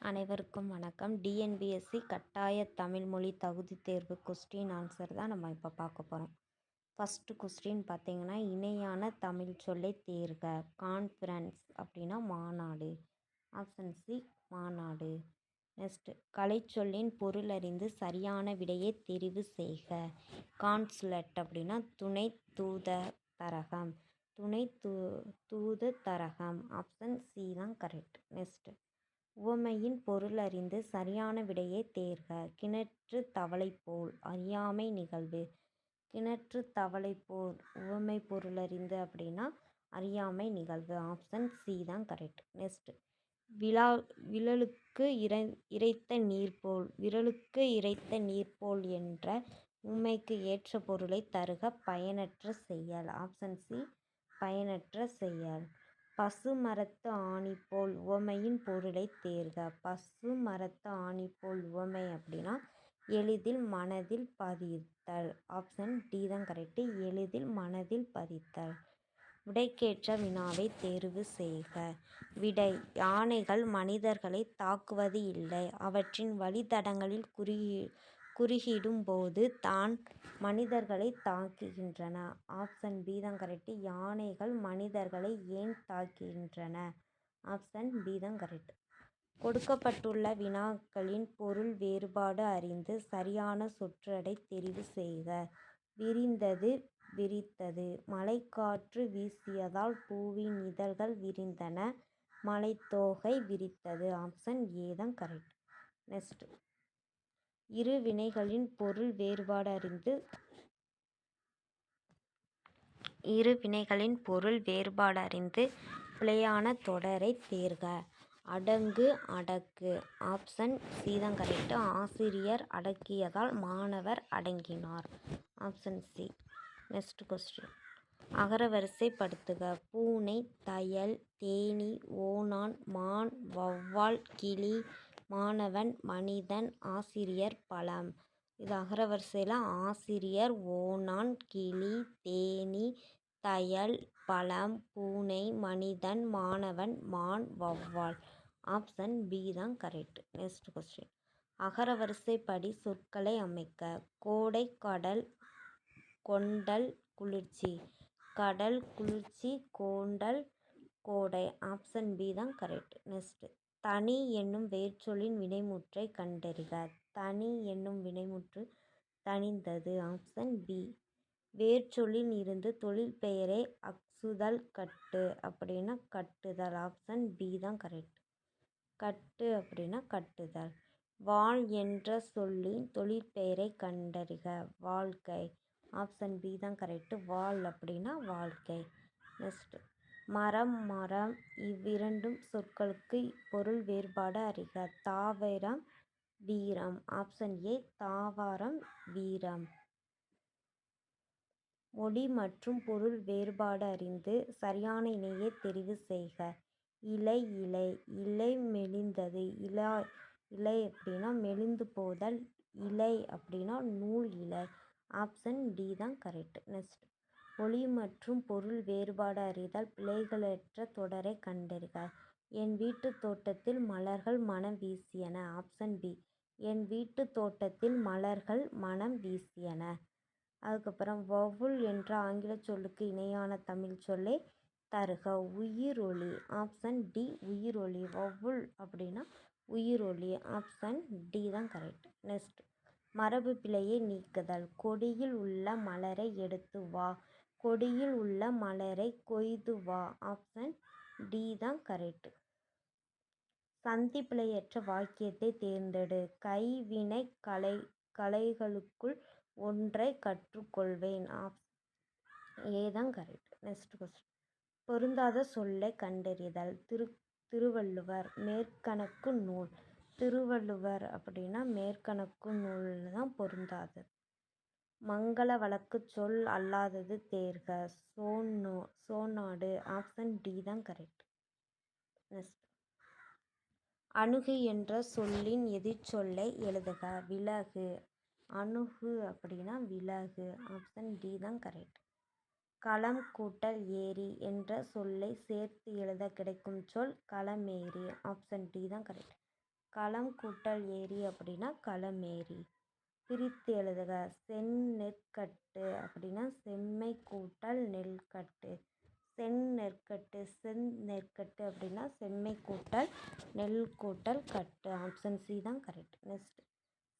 அனைவருக்கும் வணக்கம். டிஎன்பிஎஸ்சி கட்டாய தமிழ் மொழி தகுதி தேர்வு கொஸ்டின் ஆன்சர் தான் நம்ம இப்போ பார்க்க போகிறோம் ஃபஸ்ட்டு கொஸ்டின் பார்த்தீங்கன்னா இணையான தமிழ் சொல்லை தேர்க கான்ஃபரன்ஸ் அப்படின்னா மாநாடு. ஆப்ஷன் சி மாநாடு. நெக்ஸ்ட்டு கலைச்சொல்லின் பொருள் அறிந்து சரியான விடையை தெரிவு செய்க. கான்சுலட் அப்படின்னா துணை தூத தரகம். துணை தூ தூதரகம் ஆப்ஷன் சி தான் கரெக்ட் நெக்ஸ்ட்டு உவமையின் பொருள் அறிந்து சரியான விடையைத் தேர்க. கிணற்று தவளை போல் அறியாமை நிகழ்வு. கிணற்று தவளை போல் உவமை பொருள் அறிந்து அப்படின்னா அறியாமை நிகழ்வு. ஆப்ஷன் சி தான் கரெக்ட். நெக்ஸ்ட். விழா விழலுக்கு இறை இறைத்த நீர் போல் விரலுக்கு இறைத்த நீர் போல் என்ற உண்மைக்கு ஏற்ற பொருளை தருக பயனற்ற செயல். ஆப்ஷன் சி பயனற்ற செயல். பசு மரத்து ஆணி போல் உவமையின் பொருளை தேர்க. பசு மரத்து ஆணி போல் உவமை அப்படின்னா எளிதில் மனதில் பதித்தல். ஆப்ஷன் டி தான் கரெக்டு எளிதில் மனதில் பதித்தல். விடைக்கேற்ற வினாவை தேர்வு செய்க. விடை. யானைகள் மனிதர்களை தாக்குவது இல்லை. அவற்றின் வழித்தடங்களில் குறுகி குறுகிடும் போது தான் மனிதர்களை தாக்குகின்றன. ஆப்ஷன் பி தான் கரெக்டு. யானைகள் மனிதர்களை ஏன் தாக்குகின்றன? ஆப்ஷன் பி தான் கரெக்ட். கொடுக்கப்பட்டுள்ள வினாக்களின் பொருள் வேறுபாடு அறிந்து சரியான சொற்றடை தெரிவு செய்க. விரிந்தது விரித்தது. மழைக்காற்று வீசியதால் பூவின் இதழ்கள் விரிந்தன. மலைத்தோகை விரித்தது. ஆப்ஷன் ஏ தான் கரெக்ட். நெக்ஸ்ட். இரு வினைகளின் பொருள் வேறுபாடு அறிந்து இரு வினைகளின் பொருள் வேறுபாடு அறிந்து பிழையான தொடரை தேர்க. அடங்கு அடக்கு. ஆப்ஷன் சி கரெக்டு ஆசிரியர் அடக்கியதால் மாணவர் அடங்கினார். Option C. Next question. அகரவரிசைப்படுத்துக பூனை தையல் தேனி ஓணான் மான் வௌவால் கிளி மாணவன் மனிதன் ஆசிரியர் பழம். இது அகரவரிசையில் ஆசிரியர் ஓணான் கிளி தேனீ தையல் பழம் பூனை மனிதன் மாணவன் மான் வௌவால். ஆப்ஷன் பி தான் கரெக்ட் நெக்ஸ்ட் கொஸ்டின் அகரவரிசைப்படி சொற்களை அமைக்க. கோடை கடல் கொண்டல் குளிர்ச்சி. கடல் குளிர்ச்சி கோண்டல் கோடை. ஆப்ஷன் பி தான் கரெக்ட் நெக்ஸ்ட்டு தனி என்னும் வேர்ச்சொல்லின் வினைமுற்றை கண்டறிக. தனி என்னும் வினைமுற்று தணிந்தது. Option B. வேர்ச்சொல்லில் இருந்து தொழிற்பெயரை அக்சுதல் கட்டு அப்படின்னா கட்டுதல். ஆப்ஷன் பி தான் கரெக்ட். கட்டு அப்படின்னா கட்டுதல். வாழ் என்ற சொல்லின் தொழிற்பெயரை கண்டறிக. வாழ்க்கை. ஆப்ஷன் பி தான் கரெக்டு. வாழ் அப்படின்னா வாழ்க்கை. நெக்ஸ்ட் மரம் மரம் இவ்விரண்டும் சொற்களுக்கு பொருள் வேறுபாடு அறிக. தாவரம் வீரம். ஆப்ஷன் ஏ தாவரம் வீரம். மொழி மற்றும் பொருள் வேறுபாடு அறிந்து சரியான இணையை தெரிவு செய்க. இலை இலை. இலை மெலிந்தது. இலா இலை அப்படின்னா மெலிந்து போதல். இலை அப்படின்னா நூல் இலை. ஆப்ஷன் டி தான் கரெக்ட் நெக்ஸ்ட் ஒளி மற்றும் பொருள் வேறுபாடு அறிதல் பிழைகளற்ற தொடரை கண்டறிக. என் வீட்டு தோட்டத்தில் மலர்கள் மனம் வீசியன. Option B. என் வீட்டு தோட்டத்தில் மலர்கள் மனம் வீசியன. அதுக்கப்புறம் வவ்வுல் என்ற ஆங்கிலச் சொல்லுக்கு இணையான தமிழ் சொல்லை தருக. உயிரொலி ஆப்ஷன் டி. உயிரொலி வவ்வுல் அப்படின்னா உயிரொலி ஆப்ஷன் டி தான் கரெக்ட். நெக்ஸ்ட். மரபு பிழையை நீக்குதல். கொடியில் உள்ள மலரை எடுத்து வா. கொடியில் உள்ள மலரை கொய்து வா. ஆப்ஷன் டி தான் கரெக்ட். சந்தி பிழையற்ற வாக்கியத்தை தேர்ந்தெடு. கைவினை கலை கலைகளுக்குள் ஒன்றை கற்றுக்கொள்வேன். ஆப் ஏ தான் கரெக்ட். Next question. பொருந்தாத சொல்லை கண்டறிதல். திரு திருவள்ளுவர் மேற்கணக்கு நூல். திருவள்ளுவர் அப்படின்னா மேற்கணக்கு நூல் தான் பொருந்தாது மங்கள வழக்கு சொல் அல்லாதது தேர்க. சோனோ சோநாடு ஆப்ஷன் டி தான் கரெக்ட். நெக்ஸ்ட். அணுகு என்ற சொல்லின் எதிர்ச்சொல்லை எழுதுக. விலகு. அணுகு அப்படின்னா விலகு. ஆப்ஷன் டி தான் கரெக்ட். களம் கூட்டல் ஏரி என்ற சொல்லை சேர்த்து எழுத கிடைக்கும் சொல் களமேரி ஆப்ஷன் டி தான் கரெக்ட். களம் கூட்டல் ஏரி அப்படின்னா களமேரி பிரித்து எழுதுக. செந்நெற்கட்டு அப்படின்னா செம்மை கூட்டல் நெல்கட்டு. சென் நெற்கட்டு செந் நெற்கட்டு அப்படின்னா செம்மை கூட்டல் நெல் கூட்டல் கட்டு. ஆப்ஷன் சி தான் கரெக்ட் நெக்ஸ்ட்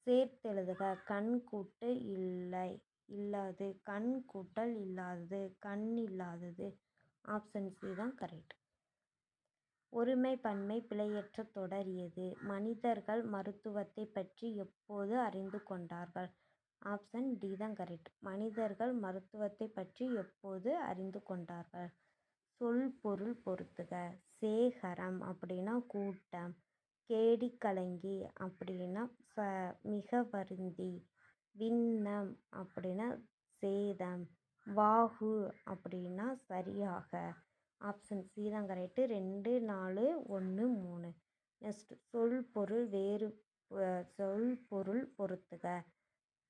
சேர்த்தெழுதுக கண் கூட்டு இல்லை. இல்லாது. கண் கூட்டல் இல்லாதது. கண் இல்லாதது. ஆப்ஷன் சி தான் கரெக்ட் ஒருமை பன்மை தொடரியது மனிதர்கள் மருத்துவத்தை பற்றி எப்போது அறிந்து கொண்டார்கள்? ஆப்ஷன் டி தான் கரெக்ட். மனிதர்கள் மருத்துவத்தை பற்றி எப்போது அறிந்து கொண்டார்கள்? சொல் பொருள் பொறுத்துக சேகரம் அப்படின்னா கூட்டம். கேடிக்கலங்கி அப்படின்னா ச மிக வருந்தி. விண்ணம் அப்படின்னா சேதம். வாகு அப்படின்னா சரியாக. ஆப்ஷன் சி தான் கரெக்டு ரெண்டு நாலு ஒன்று மூணு. நெக்ஸ்ட் சொல் பொருள் வேறு சொல் பொருள் பொறுத்துக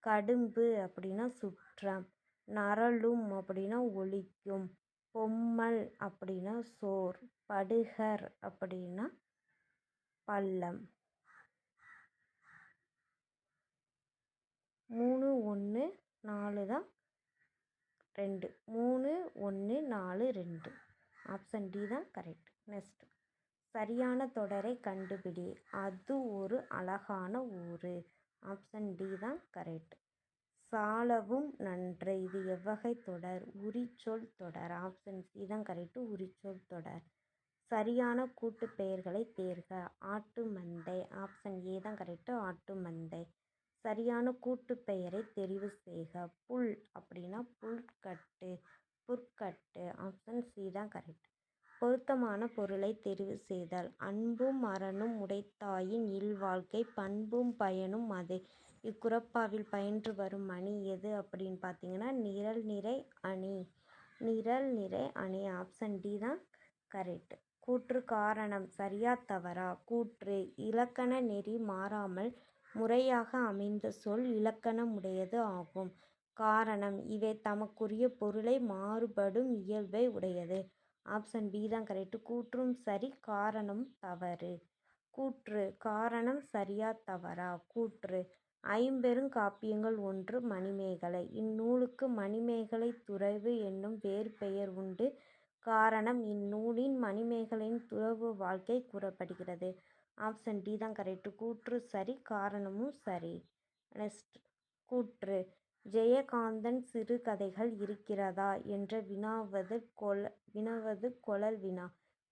கடும்பு அப்படின்னா சுற்றம். நரளும் அப்படின்னா ஒலிக்கும். பொம்மல் அப்படின்னா சோர். படுகர் அப்படின்னா பள்ளம். மூணு ஒன்று நாலு தான் ரெண்டு. மூணு ஒன்று நாலு ரெண்டு. ஆப்ஷன் டி தான் கரெக்ட் நெக்ஸ்ட் சரியான தொடரை கண்டுபிடி. அது ஒரு அழகான ஊர் ஆப்ஷன் டி தான் கரெக்ட் சாலவும் நன்று. இது எவ்வகை தொடர்? உரிச்சொல் தொடர். ஆப்ஷன் சி தான் கரெக்டு உரிச்சொல் தொடர். சரியான கூட்டு பெயர்களை தேர்க. ஆட்டு மந்தை. ஆப்ஷன் ஏ தான் கரெக்டு ஆட்டு மந்தை. சரியான கூட்டு பெயரை தெரிவு செய்க. புல் அப்படின்னா புல்கட்டு புற்கட்டு ஆப்ஷன் சி தான் கரெக்ட். பொருத்தமான பொருளை தெரிவு செய்தல். அன்பும் அறனும் உடைத்தாயின் இல்வாழ்க்கை பண்பும் பயனும் அது. இக்குறப்பாவில் பயின்று வரும் அணி எது அப்படின்னு பார்த்தீங்கன்னா நிரல் நிறை அணி. நிரல் நிறை அணி ஆப்ஷன் டி தான் கரெக்ட். கூற்று காரணம் சரியா தவறா? கூற்று இலக்கண நெறி மாறாமல் முறையாக அமைந்த சொல் இலக்கணமுடையது ஆகும். காரணம் இவை தமக்குரிய பொருளை மாறுபடும் இயல்பை உடையது. ஆப்ஷன் பி தான் கரெக்டு கூற்றும் சரி காரணம் தவறு. கூற்று காரணம் சரியா தவறா? கூற்று ஐம்பெரும் காப்பியங்கள் ஒன்று மணிமேகலை. இந்நூலுக்கு மணிமேகலை துறவு என்னும் வேறு பெயர் உண்டு. காரணம் இந்நூலின் மணிமேகலையின் துறவு வாழ்க்கை கூறப்படுகிறது. ஆப்ஷன் டி தான் கரெக்டு கூற்று சரி காரணமும் சரி. நெக்ஸ்ட் கூற்று ஜெயகாந்தன் சிறுகதைகள் இருக்கிறதா? என்ற வினாவது கொல வினாவது கொளல் வினா.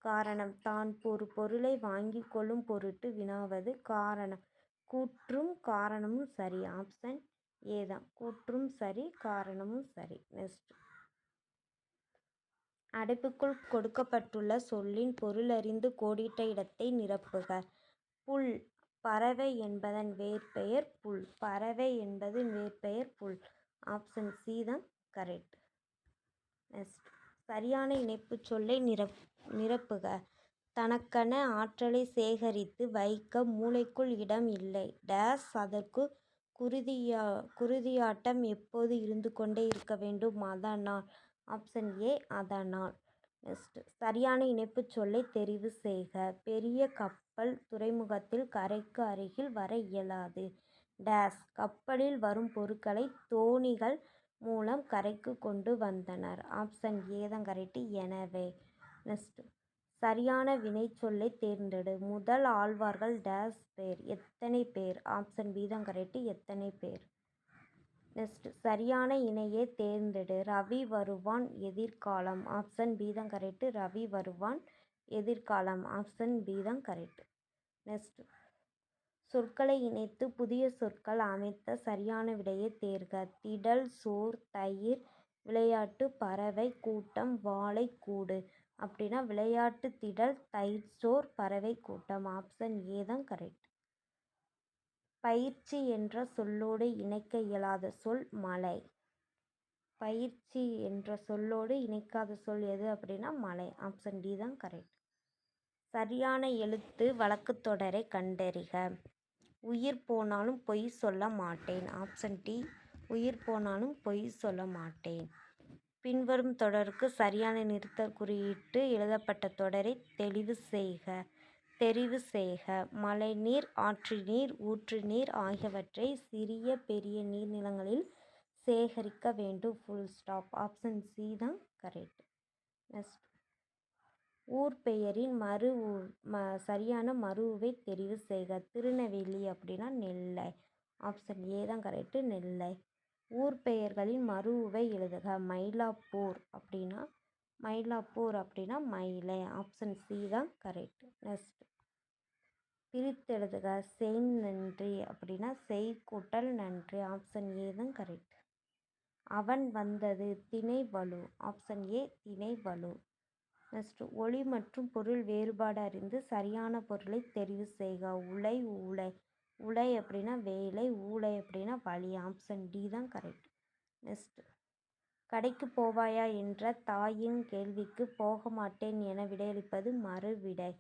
காரணம் தான் ஒரு பொருளை வாங்கிக் கொள்ளும் பொருட்டு வினாவது காரணம். கூற்றும் காரணமும் சரி ஆப்ஷன் ஏ தான். கூற்றும் சரி காரணமும் சரி. நெக்ஸ்ட். அடைப்புக்குள் கொடுக்கப்பட்டுள்ள சொல்லின் பொருளறிந்து கோடிட்ட இடத்தை நிரப்புக. புல் பறவை என்பதன் வேர்பெயர் புல். பறவை என்பதன் வேர்பெயர் புல். ஆப்ஷன் சி தான் கரெக்ட். நெக்ஸ்ட். சரியான இணைப்புச் சொல்லை நிரப் நிரப்புக. தனக்கென ஆற்றலை சேகரித்து வைக்க மூளைக்குள் இடம் இல்லை. டேஸ் அதற்கு குருதியா குருதியாட்டம் எப்போது இருந்து கொண்டே இருக்க வேண்டும்? அதனால். ஆப்ஷன் ஏ அதனால். நெக்ஸ்ட். சரியான இணைப்புச் சொல்லை தெரிவு செய்க. பெரிய கப் கப்பல் துறைமுகத்தில் கரைக்கு அருகில் வர இயலாது. டேஸ் கப்பலில் வரும் பொருட்களை தோணிகள் மூலம் கரைக்கு கொண்டு வந்தனர். ஆப்ஷன் ஏ தான் கரெக்டு. எனவே நெக்ஸ்ட். சரியான வினைச்சொல்லை தேர்ந்தெடு. முதல் ஆழ்வார்கள் டேஸ் பேர். எத்தனை பேர்? ஆப்ஷன் பி தான் கரெக்டு. எத்தனை பேர்? நெக்ஸ்ட். சரியான இணையை தேர்ந்தெடு. ரவி வருவான் எதிர்காலம். ஆப்ஷன் பி தான் கரெக்டு. ரவி வருவான் எதிர்காலம். ஆப்ஷன் பி தான் கரெக்ட். நெக்ஸ்ட். சொற்களை இணைத்து புதிய சொற்கள் அமைத்த சரியான விடையை தேர்க. திடல் சோர் தயிர் விளையாட்டு பறவை கூட்டம் வாழை கூடு. அப்படின்னா விளையாட்டு திடல் தயிர் சோர் பறவை கூட்டம். ஆப்ஷன் ஏ தான் கரெக்ட். பயிற்சி என்ற சொல்லோடு இணைக்க இயலாத சொல் மலை பயிற்சி என்ற சொல்லோடு இணைக்காத சொல் எது அப்படின்னா மலை. ஆப்ஷன் டி தான் கரெக்ட் சரியான எழுத்து வழக்குத் தொடரை கண்டறிக. உயிர் போனாலும் பொய் சொல்ல மாட்டேன். ஆப்ஷன் டி உயிர் போனாலும் பொய் சொல்ல மாட்டேன். பின்வரும் தொடருக்கு சரியான நிறுத்த குறியிட்டு எழுதப்பட்ட தொடரை தெளிவு செய்க. தெரிவு செய்க. மழைநீர் ஊற்று நீர் ஆகியவற்றை சிறிய பெரிய நீர்நிலங்களில் சேகரிக்க வேண்டும். ஃபுல் ஸ்டாப் ஆப்ஷன் சி தான் கரெக்ட் நெக்ஸ்ட் ஊர் பெயரின் மறு ம சரியான மருவை தெரிவு செய்க. திருநெல்வேலி அப்படின்னா நெல்லை. ஆப்ஷன் ஏ தான் கரெக்டு நெல்லை. ஊர் பெயர்களின் மருவை எழுதுக. மயிலாப்பூர் அப்படின்னா மயிலாப்பூர் அப்படின்னா மயிலை. ஆப்ஷன் சி தான் கரெக்ட் நெக்ஸ்ட் பிரித்தெழுதுக. செய் நன்றி அப்படின்னா செய் கூட்டல் நன்றி ஆப்ஷன் ஏ தான் கரெக்ட் அவன் வந்தது திணை வலு ஆப்ஷன் ஏ திணை வலு நெக்ஸ்ட் ஒளி மற்றும் பொருள் வேறுபாடு அறிந்து சரியான பொருளை தெரிவு செய்க. உலை ஊலை உலை அப்படின்னா வேலை ஊலை அப்படின்னா வழி ஆப்ஷன் டி தான் கரெக்ட் நெக்ஸ்ட் கடைக்கு போவாயா என்ற தாயின் கேள்விக்கு போக மாட்டேன் என விடையளிப்பது மறுவிடை.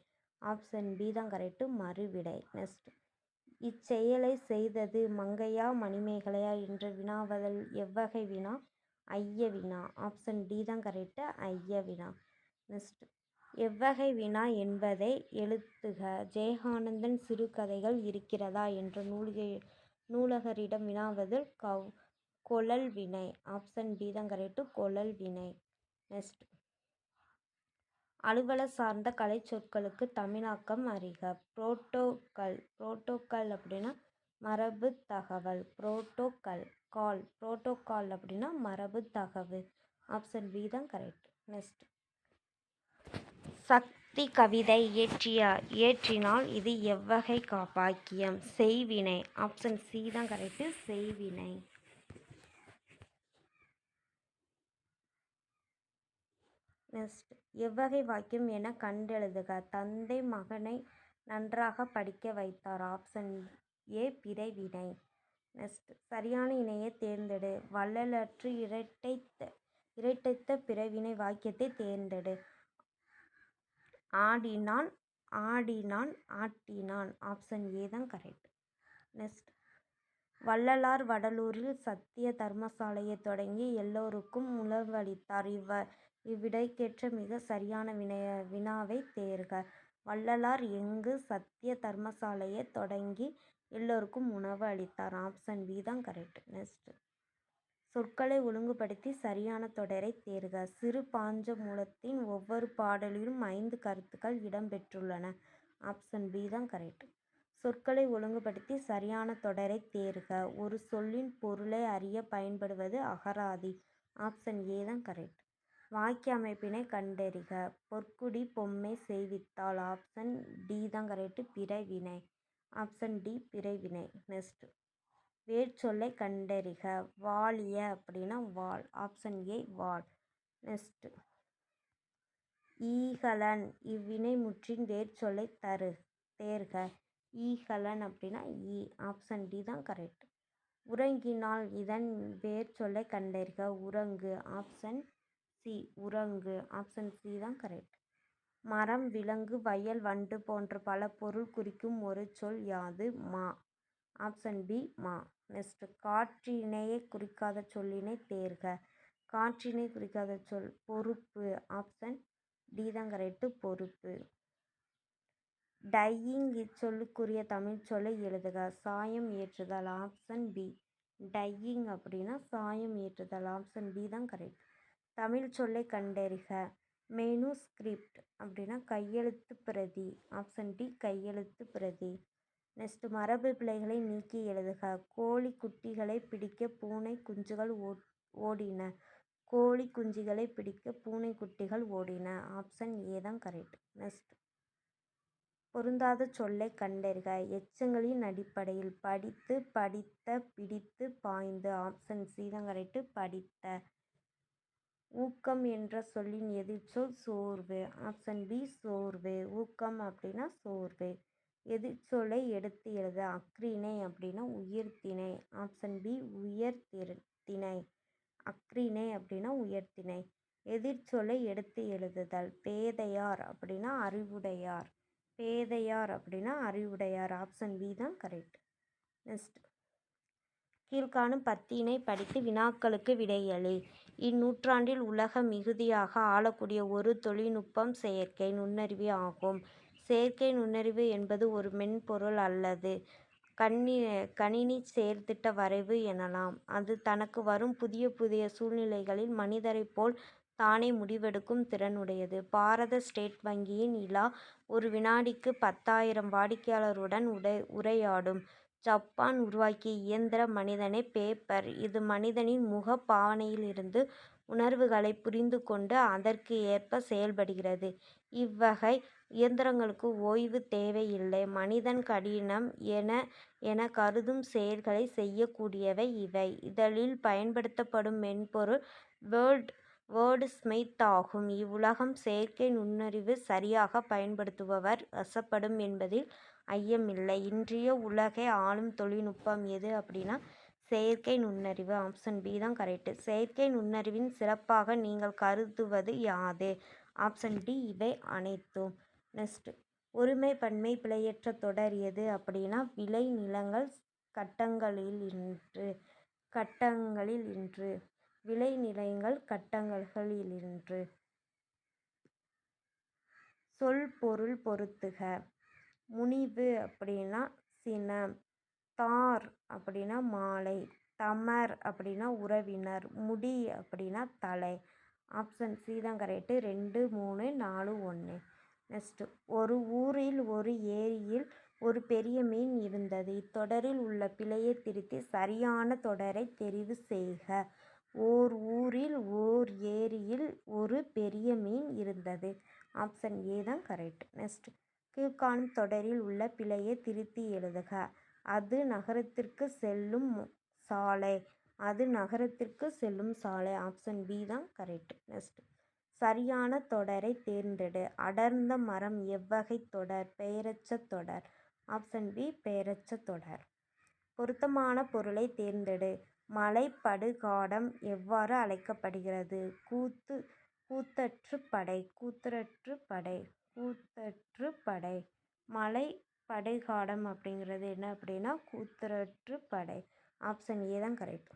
ஆப்ஷன் பி தான் கரெக்டு மறுவிடை. நெக்ஸ்ட் இச்செயலை செய்தது மங்கையா மணிமேகலையா என்று வினாவதல் எவ்வகை வினா? ஐய வினா. ஆப்ஷன் டி தான் கரெக்டு ஐய வினா. நெக்ஸ்ட் எவ்வகை வினா என்பதை எழுத்துக. ஜெயகானந்தன் சிறுகதைகள் இருக்கிறதா என்ற நூலிகை நூலகரிடம் வினாவதில் கவ் கொழல் வினை. ஆப்ஷன் பி தான் கரெக்டு கொழல் வினை. நெக்ஸ்ட் அலுவலர் சார்ந்த கலை சொற்களுக்கு தமிழாக்கம் அறிக. புரோட்டோக்கல் புரோட்டோக்கல் அப்படின்னா மரபு தகவல். புரோட்டோக்கல் கால். புரோட்டோக்கால் அப்படின்னா மரபு தகவல் ஆப்ஷன் பி தான் கரெக்ட் நெக்ஸ்ட் சக்தி கவிதை இயற்றிய? இயற்றினால் இது எவ்வகை காப்பாக்கியம்? செய்வினை. ஆப்ஷன் சி தான் கரெக்டு செய்வினை. நெக்ஸ்ட் எவ்வகை வாக்கியம் என கண்டெழுதுக. தந்தை மகனை நன்றாக படிக்க வைத்தார். ஆப்ஷன் ஏ பிறவினை. நெக்ஸ்ட். சரியான இணையை தேர்ந்தெடு. வள்ளலற்று இரட்டைத்த இரட்டைத்த பிறவினை வாக்கியத்தை தேர்ந்தெடு. ஆடினான் ஆடினான் ஆட்டினான். ஆப்ஷன் ஏ தான் கரெக்ட் நெக்ஸ்ட். வள்ளலார் வடலூரில் சத்திய தர்மசாலையை தொடங்கி எல்லோருக்கும் உணவளித்தார் இவ்வ இவ்விடைக்கேற்ற மிக சரியான வினைய வினாவை தேர்க. வள்ளலார் எங்கு சத்திய தர்மசாலையை தொடங்கி எல்லோருக்கும் உணவு அளித்தார். ஆப்ஷன் பி தான் கரெக்ட். நெக்ஸ்ட். சொற்களை ஒழுங்குபடுத்தி சரியான தொடரை தேர்க. சிறு பாஞ்ச மூலத்தின் ஒவ்வொரு பாடலிலும் ஐந்து கருத்துக்கள் இடம்பெற்றுள்ளன. ஆப்ஷன் பி தான் கரெக்ட். சொற்களை ஒழுங்குபடுத்தி சரியான தொடரை தேர்க. ஒரு சொல்லின் பொருளை அறிய பயன்படுவது அகராதி. ஆப்ஷன் ஏ தான் கரெக்ட். வாக்கிய அமைப்பினை கண்டறிக. பொற்குடி பொம்மை செய்வித்தாள் ஆப்ஷன் டி தான் கரெக்டு. பிறவினை. ஆப்ஷன் டி பிறவினை. நெக்ஸ்ட். வேர்ச்சொல்லை கண்டறிக. வாழிய அப்படின்னா வாள் ஆப்ஷன் ஏ வாள் நெக்ஸ்ட். ஈகலன் இவ்வினைமுற்றின் வேர்ச்சொல்லை தரு தேர்க. ஈகலன் அப்படின்னா ஈ. ஆப்ஷன் டி தான் கரெக்ட். உறங்கினால் இதன் வேர்ச்சொல்லை கண்டறிக. உறங்கு ஆப்ஷன் சி உறங்கு ஆப்ஷன் சி தான் கரெக்ட் மரம் விலங்கு வயல் வண்டு போன்ற பல பொருள் குறிக்கும் ஒரு சொல் யாது? மா. ஆப்ஷன் பி மா. நெக்ஸ்ட் காற்றினையை குறிக்காத சொல்லினை தேர்க. காற்றினை குறிக்காத சொல் பொறுப்பு. ஆப்ஷன் டி தான் கரெக்டு பொறுப்பு. டையிங் இச்சொல்லுக்குரிய தமிழ் சொல்லை எழுதுக. சாயம் ஏற்றுதல் ஆப்ஷன் பி டையிங் அப்படின்னா சாயம் ஏற்றுதல் ஆப்ஷன் பி தான் கரெக்ட் தமிழ் சொல்லை கண்டறிக. மெனுஸ்கிரிப்ட் அப்படின்னா கையெழுத்து பிரதி ஆப்ஷன் டி கையெழுத்து பிரதி. நெக்ஸ்ட்டு மரபு பிழைகளை நீக்கி எழுதுக. கோழி குட்டிகளை பிடிக்க பூனை குஞ்சுகள் ஓடின. கோழி குஞ்சுகளை பிடிக்க பூனை குட்டிகள் ஓடின. ஆப்ஷன் ஏ தான் கரெக்ட். நெக்ஸ்ட் பொருந்தாத சொல்லை கண்டறிக. எச்சங்களின் அடிப்படையில் படித்து படித்த பிடித்து பாய்ந்து. ஆப்ஷன் சி தான் கரெக்டு. படித்த. ஊக்கம் என்ற சொல்லின் எதிர்ச்சொல் சோர்வு. ஆப்ஷன் பி சோர்வு. ஊக்கம் அப்படின்னா சோர்வு. எதிர்ச்சொல்லை எடுத்து எழுத அக்ரிணை அப்படின்னா உயிர்த்திணை. ஆப்ஷன் பி உயர்திணை அக்ரிணை அப்படின்னா உயர்த்திணை. எதிர்ச்சொல்லை எடுத்து எழுதுதல். பேதையார் அப்படின்னா அறிவுடையார். பேதையார் அப்படின்னா அறிவுடையார். ஆப்ஷன் பி தான் கரெக்ட் நெக்ஸ்ட் கீழ்காணும் பத்தினை படித்து வினாக்களுக்கு விடையளி. இந்நூற்றாண்டில் உலக மிகுதியாக ஆளக்கூடிய ஒரு தொழில்நுட்பம் செயற்கை நுண்ணறிவு ஆகும் செயற்கை நுண்ணறிவு என்பது ஒரு மென்பொருள் அல்லது கணினி கணினி செயற்திட்ட வரைவு எனலாம். அது தனக்கு வரும் புதிய புதிய சூழ்நிலைகளில் மனிதரைப் போல் தானே முடிவெடுக்கும் திறனுடையது. பாரத ஸ்டேட் வங்கியின் இலா ஒரு வினாடிக்கு பத்தாயிரம் வாடிக்கையாளர்களுடன் உரையாடும். ஜப்பான் உருவாக்கிய இயந்திர மனிதனே பேப்பர் இது மனிதனின் முகப் பாவனையிலிருந்து உணர்வுகளைப் புரிந்து கொண்டு அதற்கு ஏற்ப செயல்படுகிறது. இவ்வகை இயந்திரங்களுக்கு ஓய்வு தேவையில்லை. மனிதன் கடினம் எனக் கருதும் செயல்களைச் செய்யக்கூடியவை இவை. இதழில் பயன்படுத்தப்படும் மென்பொருள் வேர்டு ஸ்மித் ஆகும். இவ்வுலகம் செயற்கை நுண்ணறிவு சரியாகப் பயன்படுத்துபவர் வசப்படும் என்பதில் ஐயமில்லை. இன்றைய உலகை ஆளும் தொழில்நுட்பம் எது அப்படின்னா செயற்கை நுண்ணறிவு. ஆப்ஷன் பி தான் கரெக்டு செயற்கை நுண்ணறிவின் சிறப்பாக நீங்கள் கருதுவது யாது? ஆப்ஷன் டி இவை அனைத்தும். நெக்ஸ்ட் ஒருமை பன்மை பிழையற்ற தொடர் எது அப்படின்னா விளை நிலங்கள் கட்டங்களில் இன்று விளை கட்டங்களில் இன்று சொல் பொருள் பொருத்துக. முனிவு அப்படின்னா சினம். தார் அப்படின்னா மாலை. தமர் அப்படின்னா உறவினர். முடி அப்படின்னா தலை. ஆப்ஷன் சி தான் கரெக்டு ரெண்டு மூணு நாலு ஒன்று. நெக்ஸ்ட்டு ஒரு ஊரில் ஒரு ஏரியில் ஒரு பெரிய மீன் இருந்தது. இத்தொடரில் உள்ள பிழையை திருத்தி சரியான தொடரை தெரிவு செய்க. ஓர் ஊரில் ஓர் ஏரியில் ஒரு பெரிய மீன் இருந்தது. ஆப்ஷன் ஏ தான் கரெக்ட். நெக்ஸ்ட்டு கீழ்காணும் தொடரில் உள்ள பிழையை திருத்தி எழுதுக. அது நகரத்திற்கு செல்லும் சாலை. அது நகரத்திற்கு செல்லும் சாலை. ஆப்ஷன் பி தான் கரெக்ட். நெக்ஸ்ட் சரியான தொடரை தேர்ந்தெடு. அடர்ந்த மரம் எவ்வகைத் தொடர்? பெயரச்ச தொடர். ஆப்ஷன் பி பெயரச்ச தொடர். பொருத்தமான பொருளைத் தேர்ந்தெடு. மலைப்படுகாடம் எவ்வாறு அழைக்கப்படுகிறது? கூத்து கூத்தற்று படை கூத்தற்றுப் படை கூத்தற்றுப்படை. மலை படைகாடம் அப்படிங்கிறது என்ன அப்படின்னா கூத்தற்றுப்படை. ஆப்ஷன் ஏ தான் கரெக்ட்.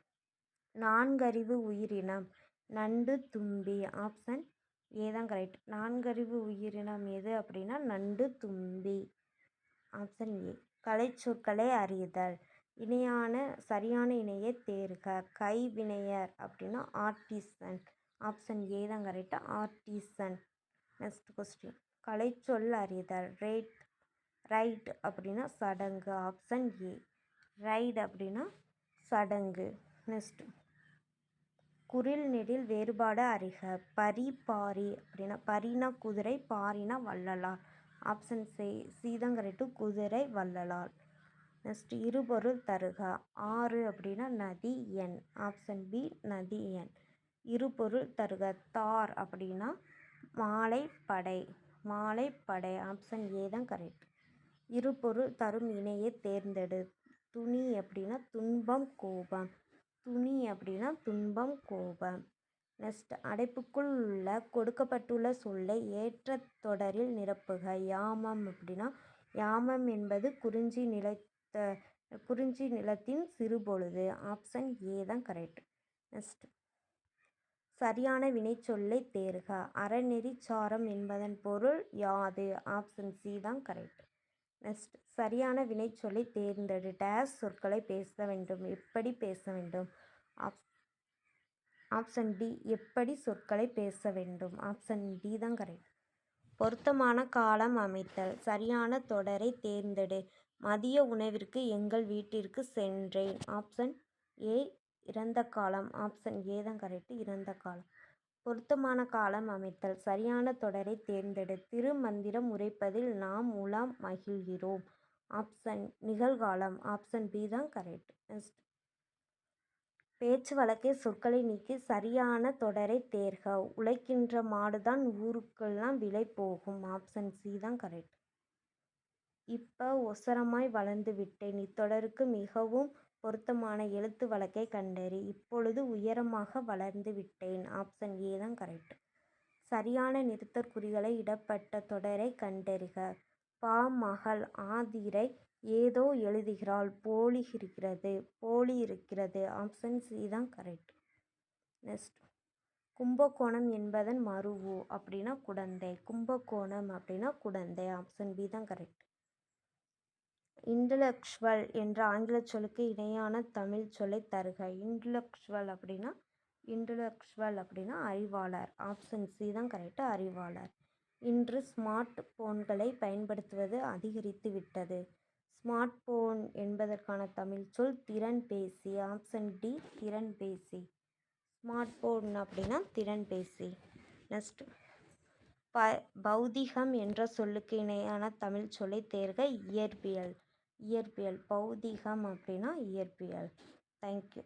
நான்கறிவு உயிரினம் நண்டு தும்பி. ஆப்ஷன் ஏ தான் கரெக்ட். நான்கறிவு உயிரினம் எது அப்படின்னா நண்டு தும்பி. Option A. கலைச்சொற்களை அறிதல். இணையான சரியான இணையைத் தேர்க. கைவினையர் அப்படின்னா ஆர்டிசன். ஆப்ஷன் ஏ தான் கரெக்டாக ஆர்டிசன். நெக்ஸ்ட் கொஸ்டின் கலைச்சொல் அறிதல். ரைட் அப்படின்னா சடங்கு. Option A. ரைட் அப்படின்னா சடங்கு. நெக்ஸ்ட் குறில் நெடில் வேறுபாடு அறிக. பரி பாரி அப்படின்னா பரினா குதிரை பாரினா வள்ளலார். ஆப்ஷன் சி சீதங்கரைட்டு குதிரை வள்ளலார். நெக்ஸ்ட் இருபொருள் தருக. ஆறு அப்படின்னா நதி எண். ஆப்ஷன் பி நதி எண். இருபொருள் தருக. தார் அப்படின்னா மாலைப்படை. படை ஆப்ஷன் ஏ தான் கரெக்ட். இருபொருள் தரும் இணையைத் தேர்ந்தெடு. துணி அப்படின்னா துன்பம் கோபம். துணி அப்படின்னா துன்பம் கோபம். நெக்ஸ்ட் அடைப்புக்குள் உள்ள கொடுக்கப்பட்டுள்ள சொல்லை ஏற்ற தொடரில் நிரப்புக. யாமம் அப்படின்னா யாமம் என்பது குறிஞ்சி குறிஞ்சி நிலத்தின் சிறுபொழுது. ஆப்ஷன் ஏ தான் கரெக்ட். நெக்ஸ்ட் சரியான வினைச்சொல்லைத் தேர்க. அறநெறி சாரம் என்பதன் பொருள் யாது? ஆப்ஷன் சி தான் கரெக்ட். நெக்ஸ்ட் சரியான வினைச்சொல்லை தேர்ந்தெடு. டேஸ் சொற்களை பேச வேண்டும். எப்படி பேச வேண்டும்? ஆப்ஷன் டி எப்படி சொற்களை பேச வேண்டும். ஆப்ஷன் டி தான் கரெக்ட். பொருத்தமான காலம் அமைத்தல். சரியான தொடரை தேர்ந்தெடு. மதிய உணவிற்கு எங்கள் வீட்டிற்கு சென்றேன். ஆப்ஷன் ஏ இறந்த காலம். ஆப்ஷன் ஏ தான் கரெக்ட். இறந்த காலம். பொருத்தமான காலம் அமைத்தல். சரியான தொடரை தேர்ந்தெடு. திருமந்திரம் உரைப்பதில் நாம் உலாம் மகிழ்கிறோம். ஆப்ஷன் நிகழ்காலம். ஆப்ஷன் பி தான் கரெக்ட். நெக்ஸ்ட் பேச்சு வழக்கை சொற்களை நீக்கி சரியான தொடரை தேர்க. உழைக்கின்ற மாடுதான் ஊருக்கெல்லாம் விலை போகும். ஆப்ஷன் சி தான் கரெக்ட். இப்போ ஒசரமாய் வளர்ந்து விட்டேன். இத்தொடருக்கு மிகவும் பொருத்தமான எழுத்து வழக்கை கண்டறி. இப்பொழுது உயரமாக வளர்ந்து விட்டேன். ஆப்ஷன் ஏ தான் கரெக்ட். சரியான நிறுத்தற்குறிகளை இடப்பட்ட தொடரைக் கண்டறிக. பா மகள் ஆதிரை ஏதோ எழுதுகிறாள். போலி இருக்கிறது போலி இருக்கிறது ஆப்ஷன் சி தான் கரெக்ட். நெக்ஸ்ட் கும்பகோணம் என்பதன் மருவு அப்படின்னா குடந்தை கும்பகோணம் அப்படின்னா குடந்தை ஆப்ஷன் பி தான் கரெக்ட் இன்டலெக்சுவல் என்ற ஆங்கிலச் சொல்லுக்கு இணையான தமிழ் சொல்லை தருக. இன்டலெக்சுவல் அப்படின்னா இன்டலெக்சுவல் அப்படின்னா அறிவாளர். ஆப்ஷன் சி தான் கரெக்டு அறிவாளர். இன்று ஸ்மார்ட் போன்களை பயன்படுத்துவது அதிகரித்து விட்டது. ஸ்மார்ட் போன் என்பதற்கான தமிழ் சொல் திறன்பேசி ஆப்ஷன் டி திறன்பேசி ஸ்மார்ட் போன் அப்படின்னா திறன்பேசி நெக்ஸ்ட். ப பௌதிகம் என்ற சொல்லுக்கு இணையான தமிழ் சொல்லை தேர்க இயற்பியல். இயற்பியல் பௌதிகம் அப்படின்னா இயற்பியல். தேங்க்யூ